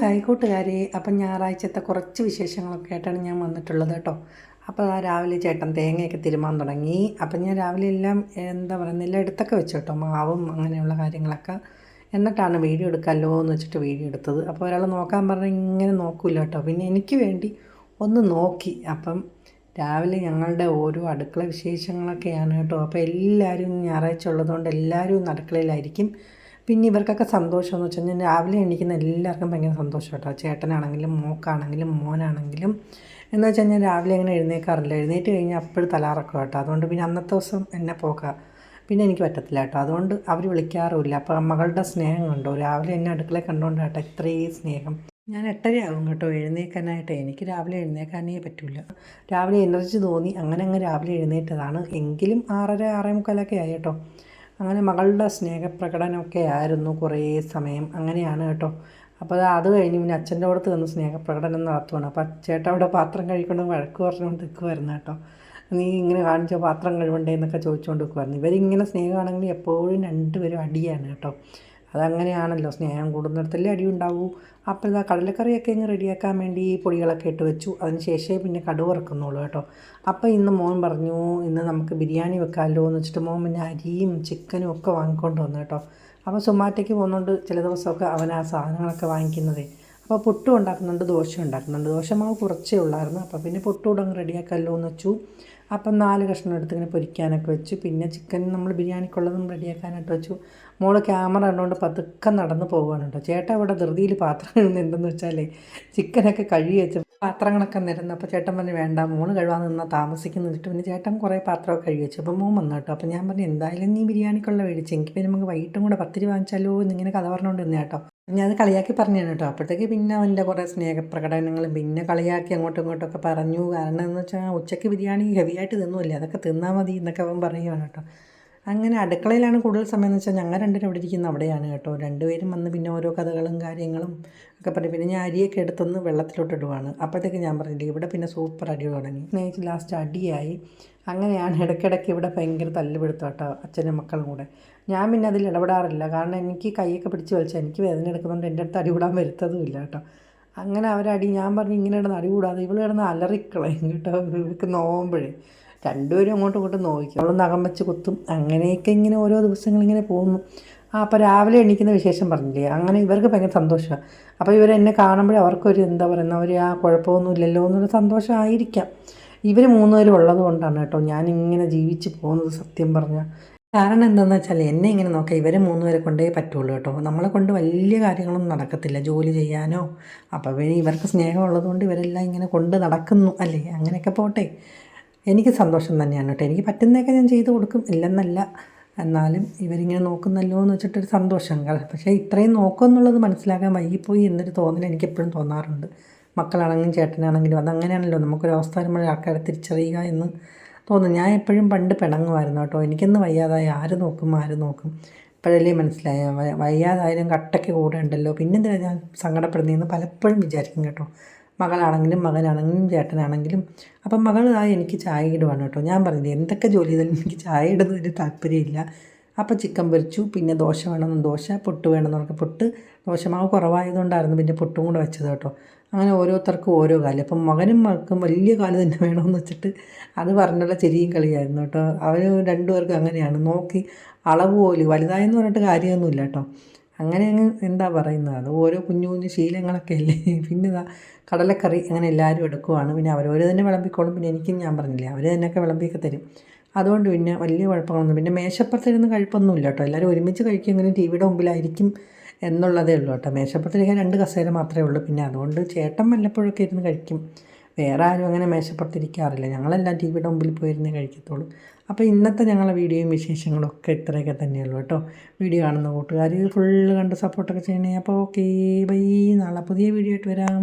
Hi കൂട്ടുകാരെ അപ്പം ഞായറാഴ്ചത്തെ കുറച്ച് വിശേഷങ്ങളൊക്കെ ആയിട്ടാണ് ഞാൻ വന്നിട്ടുള്ളത് കേട്ടോ. അപ്പോൾ ആ രാവിലെ ചേട്ടൻ തേങ്ങയൊക്കെ തിരുമാൻ തുടങ്ങി. അപ്പം ഞാൻ രാവിലെ എല്ലാം എന്താ പറയുക എല്ലാം എടുത്തൊക്കെ വെച്ചു കേട്ടോ. മാവും അങ്ങനെയുള്ള കാര്യങ്ങളൊക്കെ. എന്നിട്ടാണ് വീഡിയോ എടുക്കാമല്ലോ എന്ന് വെച്ചിട്ട് വീഡിയോ എടുത്തത്. അപ്പോൾ ഒരാൾ നോക്കാൻ പറഞ്ഞാൽ ഇങ്ങനെ നോക്കില്ല കേട്ടോ. പിന്നെ എനിക്ക് വേണ്ടി ഒന്ന് നോക്കി. അപ്പം രാവിലെ ഞങ്ങളുടെ ഓരോ അടുക്കള വിശേഷങ്ങളൊക്കെയാണ് കേട്ടോ. അപ്പോൾ എല്ലാവരും ഞായറാഴ്ച ഉള്ളതുകൊണ്ട് എല്ലാവരും അടുക്കളയിലായിരിക്കും. പിന്നെ ഇവർക്കൊക്കെ സന്തോഷം എന്ന് വെച്ചാൽ രാവിലെ എണീക്കുന്ന എല്ലാവർക്കും ഭയങ്കര സന്തോഷം കേട്ടോ. ചേട്ടനാണെങ്കിലും മോക്കാണെങ്കിലും മോനാണെങ്കിലും. എന്ന് വെച്ച് കഴിഞ്ഞാൽ രാവിലെ അങ്ങനെ എഴുന്നേക്കാറില്ല. എഴുന്നേറ്റ് കഴിഞ്ഞാൽ അപ്പോഴും തലാറക്കും കേട്ടോ. അതുകൊണ്ട് പിന്നെ അന്നത്തെ ദിവസം എന്നെ പോക്കാം. പിന്നെ എനിക്ക് പറ്റത്തില്ല കേട്ടോ. അതുകൊണ്ട് അവർ വിളിക്കാറുമില്ല. അപ്പോൾ മകളുടെ സ്നേഹം കണ്ടോ? രാവിലെ എന്നെ അടുക്കള കണ്ടുകൊണ്ട് കേട്ടോ ഇത്രയും സ്നേഹം. ഞാൻ എട്ടരയാകും കേട്ടോ എഴുന്നേക്കാനായിട്ട്. എനിക്ക് രാവിലെ എഴുന്നേക്കാനേ പറ്റില്ല രാവിലെ എനർജി തോന്നി. അങ്ങനെ അങ്ങ് രാവിലെ എഴുന്നേറ്റതാണ്. എങ്കിലും ആറര ആറേ മുക്കാലൊക്കെ ആയി കേട്ടോ. അങ്ങനെ മകളുടെ സ്നേഹപ്രകടനമൊക്കെ ആയിരുന്നു കുറേ സമയം. അങ്ങനെയാണ് കേട്ടോ. അപ്പോൾ അത് കഴിഞ്ഞ് പിന്നെ അച്ഛന്റെ അടുത്ത് നിന്ന് സ്നേഹപ്രകടനം നടത്തുവാണ്. അപ്പോൾ ചേട്ടൻ അവിടെ പാത്രം കഴിക്കണം വഴക്ക് പറഞ്ഞുകൊണ്ട് നിൽക്കുമായിരുന്നു കേട്ടോ. നീ ഇങ്ങനെ കാണിച്ച പാത്രം കഴിവണ്ടേ എന്നൊക്കെ ചോദിച്ചുകൊണ്ട് നിൽക്കുമായിരുന്നു ഇവരിങ്ങനെ സ്നേഹമാണെങ്കിൽ എപ്പോഴും രണ്ടുപേരും അടിയാണ് കേട്ടോ. അതങ്ങനെയാണല്ലോ. സ്നേഹം കൂടുന്നിടത്തല്ലേ അടി ഉണ്ടാവൂ അപ്പോൾ ഇതാ കടലക്കറിയൊക്കെ ഇങ്ങ് റെഡിയാക്കാൻ വേണ്ടി പൊടികളൊക്കെ ഇട്ട് വെച്ചു. അതിന് ശേഷമേ പിന്നെ കടുവ് ഇറക്കുന്നുള്ളൂ കേട്ടോ. അപ്പോൾ ഇന്ന് മോൻ പറഞ്ഞു ഇന്ന് നമുക്ക് ബിരിയാണി വെക്കാമല്ലോ എന്ന് വെച്ചിട്ട് മോൻ പിന്നെ അരിയും ചിക്കനും ഒക്കെ വാങ്ങിക്കൊണ്ട് വന്നു കേട്ടോ. അപ്പോൾ സുമാറ്റയ്ക്ക് പോകുന്നുണ്ട് ചില ദിവസമൊക്കെ അവൻ ആ സാധനങ്ങളൊക്കെ വാങ്ങിക്കുന്നതേ. അപ്പോൾ പുട്ടും ഉണ്ടാക്കുന്നുണ്ട് ദോശ ഉണ്ടാക്കുന്നുണ്ട്. ദോശമാവ് കുറച്ചേ ഉള്ളായിരുന്നു. അപ്പോൾ പിന്നെ പുട്ടും അങ്ങ് റെഡിയാക്കാമല്ലോ എന്ന് വെച്ചു. അപ്പം നാല് കഷ്ണം എടുത്ത് ഇങ്ങനെ പൊരിക്കാനൊക്കെ വെച്ചു. പിന്നെ ചിക്കൻ നമ്മൾ ബിരിയാണിക്കുള്ളതും റെഡിയാക്കാനായിട്ട് വെച്ചു. മോൾ ക്യാമറ കണ്ടുകൊണ്ട് പതുക്കെ നടന്ന് പോകുകയാണ് കേട്ടോ. ചേട്ടൻ അവിടെ ധൃതിയിൽ പാത്രം കഴുകുന്നുണ്ടെന്ന് വെച്ചാലേ ചിക്കനൊക്കെ കഴുകി വെച്ച് പാത്രങ്ങളൊക്കെ നിരന്ന്. അപ്പോൾ ചേട്ടൻ പറഞ്ഞു വേണ്ട മോൾ കഴുകാൻ നിന്നാൽ താമസിക്കുന്നു വെച്ചിട്ട് പിന്നെ ചേട്ടൻ കുറേ പാത്രമൊക്കെ കഴുകി വെച്ചു. അപ്പോൾ മോൻ വന്നു കേട്ടോ. അപ്പോൾ ഞാൻ പറഞ്ഞു എന്തായാലും നീ ബിരിയാണിക്കുള്ള മേടിച്ചെങ്കിൽ പിന്നെ നമുക്ക് വൈകിട്ടും കൂടെ പത്തിരി വാങ്ങിച്ചാലോ എന്നിങ്ങനെ കഥ പറഞ്ഞുകൊണ്ടിരുന്ന കേട്ടോ. ഞാൻ കളിയാക്കി പറഞ്ഞാണ് കേട്ടോ. അപ്പോഴത്തേക്ക് പിന്നെ അവന്റെ കുറേ സ്നേഹപ്രകടനങ്ങളും പിന്നെ കളിയാക്കി അങ്ങോട്ടും ഇങ്ങോട്ടൊക്കെ പറഞ്ഞു. കാരണം എന്ന് വെച്ചാൽ ഉച്ചയ്ക്ക് ബിരിയാണി ഹെവിയായിട്ട് തിന്നുമല്ലേ അതൊക്കെ തിന്നാൽ മതി എന്നൊക്കെ അവൻ പറയുകയാണ് കേട്ടോ. അങ്ങനെ അടുക്കളയിലാണ് കൂടുതൽ സമയം എന്ന് വെച്ചാൽ ഞങ്ങൾ രണ്ടുപേരും ഇവിടെ ഇരിക്കുന്ന അവിടെയാണ് കേട്ടോ. രണ്ടുപേരും വന്ന് പിന്നെ ഓരോ കഥകളും കാര്യങ്ങളും ഒക്കെ പറയും പിന്നെ ഞാൻ അരിയൊക്കെ എടുത്തൊന്ന് വെള്ളത്തിലോട്ട് ഇടുവാണ്. അപ്പോഴത്തേക്ക് ഞാൻ പറഞ്ഞില്ല ഇവിടെ പിന്നെ സൂപ്പർ അടി തുടങ്ങി. സ്നേഹിച്ച് ലാസ്റ്റ് അടിയായി. അങ്ങനെയാണ് ഇടയ്ക്കിടയ്ക്ക് ഇവിടെ ഭയങ്കര തല്ലുപിടുത്തം കേട്ടോ അച്ഛനും മക്കളും കൂടെ. ഞാൻ പിന്നെ അതിൽ ഇടപെടാറില്ല. കാരണം എനിക്ക് കൈയൊക്കെ പിടിച്ച് വലിച്ചാൽ എനിക്ക് വേദന എടുക്കുന്നതുകൊണ്ട് എന്റെ അടുത്ത് അടി കൂടാൻ വരുത്തതുമില്ല കേട്ടോ. അങ്ങനെ അവരടി ഞാൻ പറഞ്ഞു ഇങ്ങനെ ഇടുന്ന അടി കൂടാതെ ഇവൾ കിടന്ന് അലറിക്കളയും കേട്ടോ. ഇവർക്ക് നോവുമ്പോഴേ രണ്ടുപേരും അങ്ങോട്ടും ഇങ്ങോട്ടും നോക്കി. അവൾ നഖം വെച്ച് കുത്തും. അങ്ങനെയൊക്കെ ഇങ്ങനെ ഓരോ ദിവസങ്ങളിങ്ങനെ പോകുന്നു. ആ അപ്പോൾ രാവിലെ എണീക്കുന്ന വിശേഷം പറഞ്ഞില്ലേ? അങ്ങനെ ഇവർക്ക് ഭയങ്കര സന്തോഷമാണ് അപ്പോൾ ഇവർ എന്നെ കാണുമ്പോഴേ അവർക്കൊരു എന്താ പറയുന്ന ഒരു ആ കുഴപ്പമൊന്നും ഇല്ലല്ലോ എന്നൊരു സന്തോഷമായിരിക്കാം. ഇവർ മൂന്നുപേരും ഉള്ളത് കൊണ്ടാണ് കേട്ടോ ഞാനിങ്ങനെ ജീവിച്ച് പോകുന്നത് സത്യം പറഞ്ഞാൽ കാരണം എന്താണെന്ന് വെച്ചാൽ എന്നെ ഇങ്ങനെ നോക്കാം ഇവരെ മൂന്നുപേരെ കൊണ്ടേ പറ്റുള്ളൂ കേട്ടോ. നമ്മളെ കൊണ്ട് വലിയ കാര്യങ്ങളൊന്നും നടക്കത്തില്ല. ജോലി ചെയ്യാനോ അപ്പോൾ ഇവർക്ക് സ്നേഹമുള്ളതുകൊണ്ട് ഇവരെല്ലാം ഇങ്ങനെ കൊണ്ട് നടക്കുന്നു അല്ലേ? അങ്ങനെയൊക്കെ പോട്ടെ. എനിക്ക് സന്തോഷം തന്നെയാണ് കേട്ടോ. എനിക്ക് പറ്റുന്നതൊക്കെ ഞാൻ ചെയ്തു കൊടുക്കും. ഇല്ലെന്നല്ല. എന്നാലും ഇവരിങ്ങനെ നോക്കുന്നല്ലോ എന്ന് വെച്ചിട്ടൊരു സന്തോഷം. പക്ഷേ ഇത്രയും നോക്കും എന്നുള്ളത് മനസ്സിലാക്കാൻ വൈകിപ്പോയി എന്നൊരു തോന്നൽ എനിക്ക് എപ്പോഴും തോന്നാറുണ്ട്. മക്കളാണെങ്കിലും ചേട്ടനാണെങ്കിലും അതങ്ങനെയാണല്ലോ. നമുക്കൊരു അവസ്ഥ വരുമ്പോൾ ആൾക്കാരെ തിരിച്ചറിയുക എന്ന് തോന്നും. ഞാൻ എപ്പോഴും പണ്ട് പിണങ്ങുമായിരുന്നു കേട്ടോ. എനിക്കൊന്ന് വയ്യാതായി. ആര് നോക്കും? ആര് നോക്കും? ഇപ്പോഴല്ലേ മനസ്സിലായ. വയ്യാതായാലും കട്ടയ്ക്ക് കൂടെ ഉണ്ടല്ലോ. പിന്നെന്തിനാണ് ഞാൻ സങ്കടപ്പെടുന്നതെന്ന് പലപ്പോഴും വിചാരിക്കും കേട്ടോ. മകളാണെങ്കിലും മകനാണെങ്കിലും ചേട്ടനാണെങ്കിലും. അപ്പം മകൾ ആ എനിക്ക് ചായ ഇടുവാണ് കേട്ടോ. ഞാൻ പറഞ്ഞില്ലേ എന്തൊക്കെ ജോലി ചെയ്താലും എനിക്ക് ചായ ഇടുന്നതിന് താല്പര്യമില്ല. അപ്പോൾ ചിക്കൻ പൊരിച്ചു പിന്നെ ദോശ വേണമെന്ന് ദോശ പൊട്ട് വേണമെന്ന് പറഞ്ഞാൽ പൊട്ട് ദോശമാവ് കുറവായതുകൊണ്ടായിരുന്നു പിന്നെ പൊട്ടും കൂടെ വെച്ചത് കേട്ടോ. അങ്ങനെ ഓരോരുത്തർക്കും ഓരോ കാലം. അപ്പം മകനും മകൾക്കും വലിയ കാലം തന്നെ വേണമെന്ന് വെച്ചിട്ട് അത് പറഞ്ഞുള്ള ചെരിയും കളിയായിരുന്നു കേട്ടോ. അവർ രണ്ടുപേർക്കും അങ്ങനെയാണ്. നോക്കി അളവ് പോലും വലുതായെന്ന് പറഞ്ഞിട്ട് കാര്യമൊന്നുമില്ല കേട്ടോ. അങ്ങനെ അങ്ങ് എന്താ പറയുന്നത്? അത് ഓരോ കുഞ്ഞു കുഞ്ഞു ശീലങ്ങളൊക്കെ അല്ലേ? പിന്നെ ഇതാ കടലക്കറി അങ്ങനെ എല്ലാവരും എടുക്കുവാണ്. പിന്നെ അവരവർ തന്നെ വിളമ്പിക്കോളും. പിന്നെ എനിക്കും ഞാൻ പറഞ്ഞില്ലേ അവർ തന്നെയൊക്കെ വിളമ്പിയൊക്കെ തരും. അതുകൊണ്ട് പിന്നെ വലിയ കുഴപ്പങ്ങളൊന്നും പിന്നെ മേശപ്പുറത്തിരുന്ന് കഴിപ്പൊന്നുമില്ല കേട്ടോ. എല്ലാവരും ഒരുമിച്ച് കഴിക്കുമെങ്കിലും ടി വിയുടെ മുമ്പിലായിരിക്കും എന്നുള്ളതേ ഉള്ളൂ കേട്ടോ. മേശപ്പുറത്തിരിക്കാൻ രണ്ട് കസേര മാത്രമേ ഉള്ളൂ. പിന്നെ അതുകൊണ്ട് ചേട്ടൻ വല്ലപ്പോഴൊക്കെ ഇരുന്ന് കഴിക്കും. വേറെ ആരും അങ്ങനെ മേശപ്പുറത്തിരിക്കാറില്ല. ഞങ്ങളെല്ലാം ടി വിയുടെ മുമ്പിൽ പോയിരുന്നേ കഴിക്കത്തുള്ളൂ. അപ്പോൾ ഇന്നത്തെ ഞങ്ങളുടെ വീഡിയോയും വിശേഷങ്ങളൊക്കെ ഇത്രയൊക്കെ തന്നെയുള്ളൂ കേട്ടോ. വീഡിയോ കാണുന്ന കൂട്ടുകാർ ഫുള്ള് കണ്ട് സപ്പോർട്ടൊക്കെ ചെയ്യണേ. അപ്പോൾ ഓക്കേ ബൈ നാളെ പുതിയ വീഡിയോ ആയിട്ട് വരാം.